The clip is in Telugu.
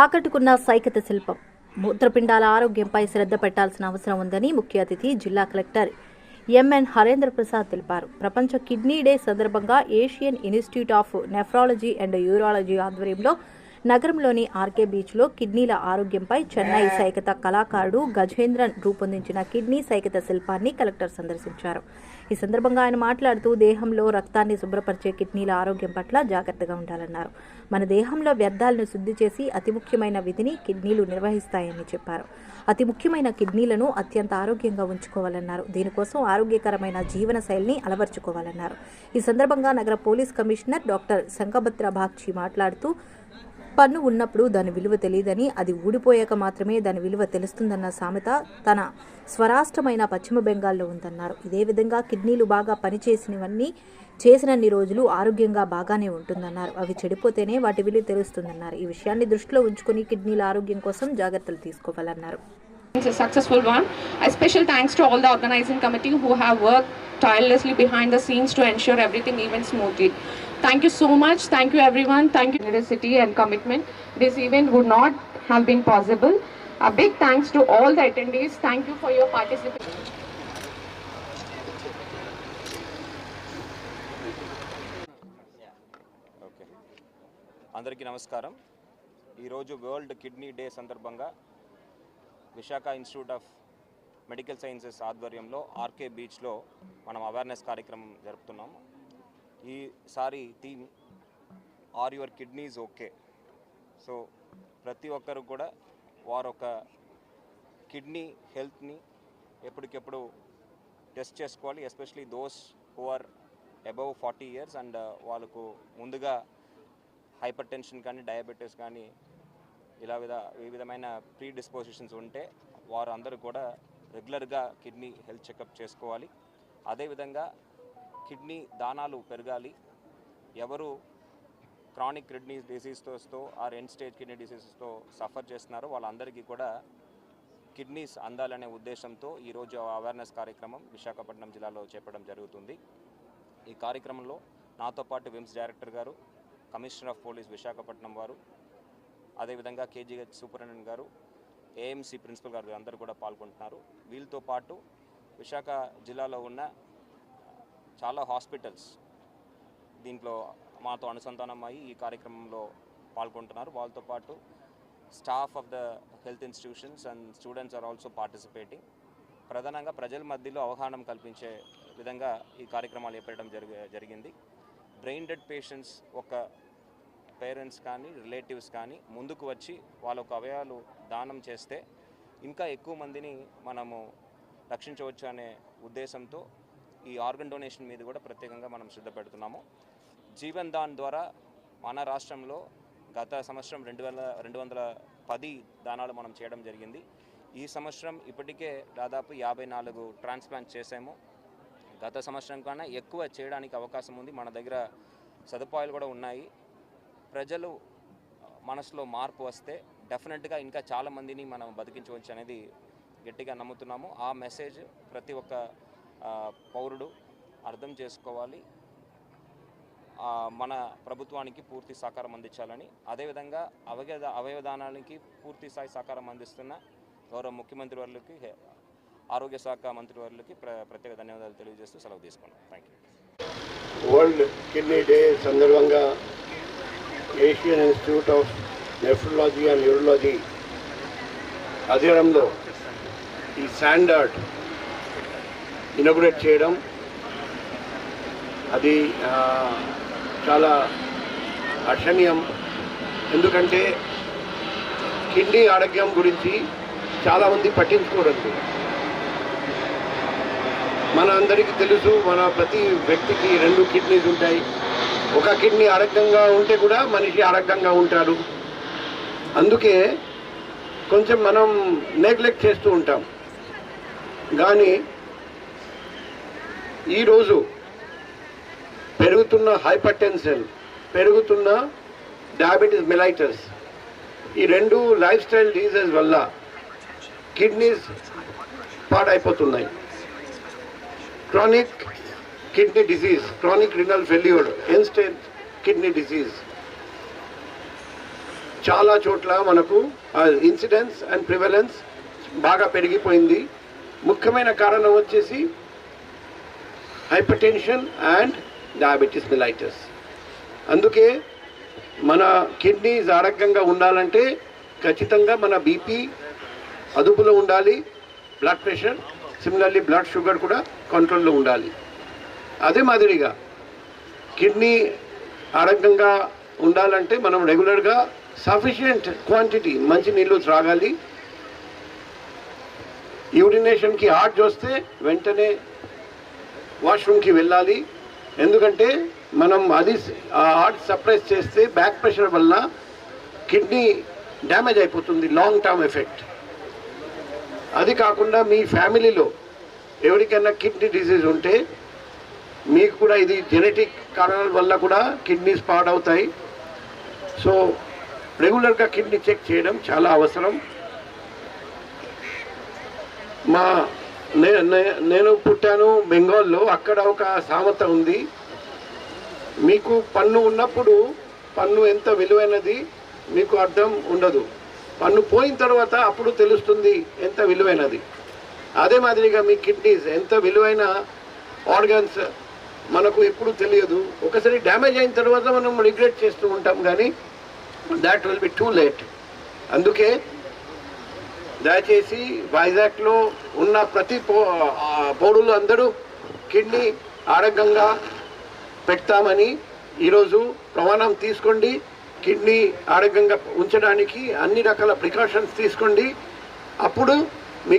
ఆకట్టుకున్న సైకత శిల్పం. మూత్రపిండాల ఆరోగ్యంపై శ్రద్ధ పెట్టాల్సిన అవసరం ఉందని ముఖ్య అతిథి జిల్లా కలెక్టర్ ఎంఎన్ హరేంద్ర ప్రసాద్ తెలిపారు. ప్రపంచ కిడ్నీ డే సందర్భంగా Asian institute of nephrology and urology ఆధ్వర్యంలో నగరంలోని ఆర్కే బీచ్లో కిడ్నీల ఆరోగ్యంపై చెన్నై సైకత కళాకారుడు గజేంద్రన్ రూపొందించిన కిడ్నీ సైకత శిల్పాన్ని కలెక్టర్ సందర్శించారు. ఈ సందర్భంగా ఆయన మాట్లాడుతూ దేహంలో రక్తాన్ని శుభ్రపరిచే కిడ్నీల ఆరోగ్యం పట్ల జాగ్రత్తగా ఉండాలన్నారు. మన దేహంలో వ్యర్థాలను శుద్ధి చేసి అతి ముఖ్యమైన విధిని కిడ్నీలు నిర్వహిస్తాయని చెప్పారు. అతి ముఖ్యమైన కిడ్నీలను అత్యంత ఆరోగ్యంగా ఉంచుకోవాలన్నారు. దీనికోసం ఆరోగ్యకరమైన జీవన శైలిని అలవర్చుకోవాలన్నారు. ఈ సందర్భంగా నగర police commissioner doctor Shankhabrata Bagchi మాట్లాడుతూ పన్ను ఉన్నప్పుడు దాని విలువ తెలియదని అది ఊడిపోయాక మాత్రమే దాని విలువ తెలుస్తుందన్న సామెత తన స్వరాష్ట్రమైన పశ్చిమ బెంగాల్లో ఉందన్నారు ఇదే విధంగా కిడ్నీలు బాగా పనిచేసినవన్నీ చేసినన్ని రోజులు ఆరోగ్యంగా బాగానే ఉంటుందన్నారు అవి చెడిపోతేనే వాటి విలువ తెలుస్తుందన్నారు ఈ విషయాన్ని దృష్టిలో ఉంచుకుని కిడ్నీల ఆరోగ్యం కోసం జాగ్రత్తలు తీసుకోవాలన్నారు It's a successful one. A special thanks to all the organizing committee who have worked tirelessly behind the scenes to ensure everything went smoothly. Thank you so much. Thank you everyone. Thank you generosity and commitment. This event would not have been possible. A big thanks to all the attendees. Thank you for your participation. Okay అందరికీ నమస్కారం ఈరోజు వరల్డ్ కిడ్నీ డే సందర్భంగా Visakha institute of medical sciences ఆధ్వర్యంలో ఆర్కే బీచ్లో మనం అవేర్నెస్ కార్యక్రమం జరుపుతున్నాం ఈసారి theme are your kidneys okay. So ప్రతి ఒక్కరు కూడా వారొక కిడ్నీ హెల్త్ని ఎప్పటికెప్పుడు టెస్ట్ చేసుకోవాలి especially those who are above forty years and వాళ్ళకు ముందుగా హైపర్ టెన్షన్ కానీ డయాబెటీస్ కానీ ఇలా విధ వివిధమైన ప్రీ డిస్పోజిషన్స్ ఉంటే వారు అందరూ కూడా రెగ్యులర్గా కిడ్నీ హెల్త్ చెకప్ చేసుకోవాలి. అదేవిధంగా కిడ్నీ దానాలు పెరగాలి. ఎవరు క్రానిక్ కిడ్నీ డిసీజ్తో ఆర్ ఎండ్ స్టేజ్ కిడ్నీ డిసీజెస్తో సఫర్ చేస్తున్నారో వాళ్ళందరికీ కూడా కిడ్నీస్ అందాలనే ఉద్దేశంతో ఈరోజు అవేర్నెస్ కార్యక్రమం విశాఖపట్నం జిల్లాలో చేపడం జరుగుతుంది. ఈ కార్యక్రమంలో నాతో పాటు విమ్స్ డైరెక్టర్ గారు కమిషనర్ ఆఫ్ పోలీస్ విశాఖపట్నం వారు అదేవిధంగా కేజీహెచ్ సూపరింటెండెంట్ గారు ఏఎంసీ ప్రిన్సిపల్ గారు అందరూ కూడా పాల్గొంటున్నారు. వీళ్ళతో పాటు విశాఖ జిల్లాలో ఉన్న చాలా హాస్పిటల్స్ దీంట్లో మాతో అనుసంధానం అయ్యి ఈ కార్యక్రమంలో పాల్గొంటున్నారు. వాళ్ళతో పాటు staff of the health institutions and students are also participating. ప్రధానంగా ప్రజల మధ్యలో అవగాహన కల్పించే విధంగా ఈ కార్యక్రమాలు ఏర్పడడం జరిగి జరిగింది. బ్రెయిన్ డెడ్ పేషెంట్స్ ఒక పేరెంట్స్ కానీ రిలేటివ్స్ కానీ ముందుకు వచ్చి వాళ్ళ అవయవాలు దానం చేస్తే ఇంకా ఎక్కువ మందిని మనము రక్షించవచ్చు అనే ఉద్దేశంతో ఈ ఆర్గన్ డొనేషన్ మీద కూడా ప్రత్యేకంగా మనం శ్రద్ధ పెడుతున్నాము. జీవన్ దాన్ ద్వారా మన రాష్ట్రంలో గత సంవత్సరం రెండు వేల రెండు వందల పది దానాలు మనం చేయడం జరిగింది. ఈ సంవత్సరం ఇప్పటికే దాదాపు యాభై నాలుగు ట్రాన్స్ప్లాంట్ చేసాము గత సంవత్సరం కన్నా ఎక్కువ చేయడానికి అవకాశం ఉంది. మన దగ్గర సదుపాయాలు కూడా ఉన్నాయి. ప్రజలు మనసులో మార్పు వస్తే డెఫినెట్గా ఇంకా చాలామందిని మనం బతికించవచ్చు అనేది గట్టిగా నమ్ముతున్నాము. ఆ మెసేజ్ ప్రతి ఒక్క పౌరుడు అర్థం చేసుకోవాలి. మన ప్రభుత్వానికి పూర్తి సహకారం అందించాలని అదేవిధంగా అవయవ అవయవదానానికి పూర్తి స్థాయి సహకారం అందిస్తున్న గౌరవ ముఖ్యమంత్రి వర్లకి ఆరోగ్య శాఖ మంత్రి వర్లకి ప్రత్యేక ధన్యవాదాలు తెలియజేస్తూ సెలవు తీసుకున్నాం. Thank you world kidney day సందర్భంగా Asian institute of nephrology and neurology అధీనంలో ఈ స్టాండర్డ్ ఇనాగ్రేట్ చేయడం అది చాలా హర్షణీయం. ఎందుకంటే కిడ్నీ ఆరోగ్యం గురించి చాలామంది పట్టించుకోవద్దు మన అందరికీ తెలుసు మన ప్రతి వ్యక్తికి రెండు కిడ్నీస్ ఉంటాయి. ఒక కిడ్నీ ఆరోగ్యంగా ఉంటే కూడా మనిషి ఆరోగ్యంగా ఉంటారు అందుకే కొంచెం మనం నెగ్లెక్ట్ చేస్తూ ఉంటాం. కానీ ఈరోజు పెరుగుతున్న హైపర్ టెన్షన్ పెరుగుతున్న డయాబెటీస్ మెలైటస్ ఈ రెండు లైఫ్ స్టైల్ డిజీజెస్ వల్ల kidneys పాడైపోతున్నాయి chronic kidney disease chronic renal failure instant kidney disease చాలా చోట్ల మనకు ఇన్సిడెన్స్ అండ్ ప్రివలెన్స్ బాగా పెరిగిపోయింది. ముఖ్యమైన కారణం వచ్చేసి హైపర్టెన్షన్ అండ్ డయాబెటీస్ మిలైటస్ అందుకే మన కిడ్నీస్ ఆరోగ్యంగా ఉండాలంటే ఖచ్చితంగా మన బీపీ అదుపులో ఉండాలి blood pressure similarly blood sugar కూడా కంట్రోల్లో ఉండాలి. అదే మాదిరిగా కిడ్నీ ఆరోగ్యంగా ఉండాలంటే మనం రెగ్యులర్గా సఫిషియంట్ క్వాంటిటీ మంచి నీళ్ళు త్రాగాలి. యూరినేషన్కి హార్ట్ చూస్తే వెంటనే వాష్రూమ్కి వెళ్ళాలి. ఎందుకంటే మనం అది ఆ హార్ట్ సప్రెస్ చేస్తే బ్యాక్ ప్రెషర్ వల్ల కిడ్నీ డ్యామేజ్ అయిపోతుంది లాంగ్ టర్మ్ ఎఫెక్ట్. అది కాకుండా మీ ఫ్యామిలీలో ఎవరికైనా కిడ్నీ డిసీజ్ ఉంటే మీకు కూడా ఇది జెనెటిక్ కారణాల వల్ల కూడా కిడ్నీస్ పాడవుతాయి. సో రెగ్యులర్గా కిడ్నీ చెక్ చేయడం చాలా అవసరం. మా నేను పుట్టాను బెంగాల్లో అక్కడ ఒక సామెత ఉంది. మీకు పన్ను ఉన్నప్పుడు పన్ను ఎంత విలువైనది మీకు అర్థం ఉండదు. పన్ను పోయిన తర్వాత అప్పుడు తెలుస్తుంది ఎంత విలువైనది. అదే మాదిరిగా మీ కిడ్నీస్ ఎంత విలువైన ఆర్గన్స్ మనకు ఎప్పుడు తెలియదు. ఒకసారి డ్యామేజ్ అయిన తర్వాత మనం రిగ్రెట్ చేస్తూ ఉంటాం కానీ that will be too late. అందుకే దయచేసి వైజాగ్లో ఉన్న ప్రతి పౌ పౌరులు అందరూ కిడ్నీ ఆరోగ్యంగా పెడతామని ఈరోజు ప్రమాణం తీసుకోండి. కిడ్నీ ఆరోగ్యంగా ఉంచడానికి అన్ని రకాల ప్రికాషన్స్ తీసుకోండి. అప్పుడు మీ